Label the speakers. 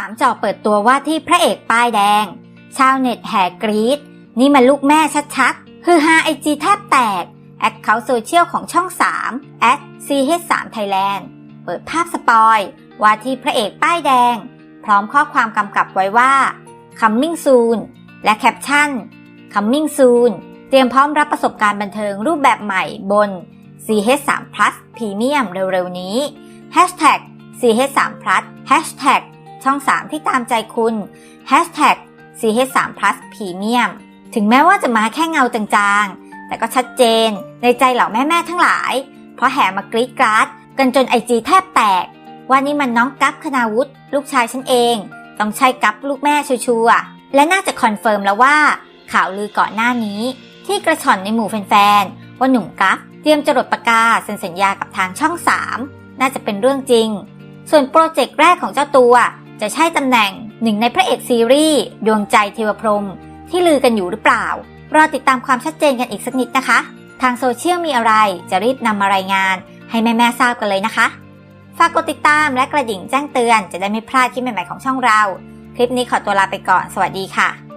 Speaker 1: 3จอเปิดตัวว่าที่พระเอกป้ายแดง ชาวเน็ตแห่กรี๊ดนี่มันลูกแม่ชัดๆคือฮาไอจีแทบแตก แอคเคาท์โซเชียลของช่อง3 at ch3 Thailand เปิดภาพสปอย ว่าที่พระเอกป้ายแดง พร้อมข้อความกำกับไว้ว่า coming soon และแคปชั่น coming soon เตรียมพร้อมรับประสบการณ์บันเทิงรูปแบบใหม่บน CH3 Plus Premium เร็วๆนี้ Hashtag CH3 Plus Hashtag ช่อง 3 ที่ตามใจคุณ Hashtag CH3 Plus Premium ถึงแม้ว่าจะมาแค่เงาจางๆ แต่ก็ชัดเจนในใจเหล่าแม่ ๆ ทั้งหลาย เพราะแห่มากรีดกราดกันจนไอจีแทบแตก ว่านี่มันน้องกัฟคณาวุฒิลูกชายฉันเอง ต้องใช่กัฟลูกแม่ชัวร์และน่าจะคอนเฟิร์มแล้วว่า ข่าวลือก่อนหน้านี้ ที่กระชอนในหมู่แฟนๆว่าหนุ่มกัฟเตรียมจรดปากกาเซ็นสัญญากับทางช่อง 3 น่าจะเป็นเรื่องจริง ส่วนโปรเจกต์แรกของเจ้าตัว จะใช่ตำแหน่งหนึ่งในพระเอกซีรีส์ดวงใจเทวพรมที่ลือกันอยู่หรือเปล่า รอติดตามความชัดเจนกันอีกสักนิดนะคะ ทางโซเชียลมีอะไรจะรีบนำมารายงาน ให้แม่ๆทราบกันเลยนะคะ ฝากกดติดตามและกระดิ่งแจ้งเตือนจะได้ไม่พลาดคลิปใหม่ๆของช่องเรา คลิปนี้ขอตัวลาไปก่อน สวัสดีค่ะ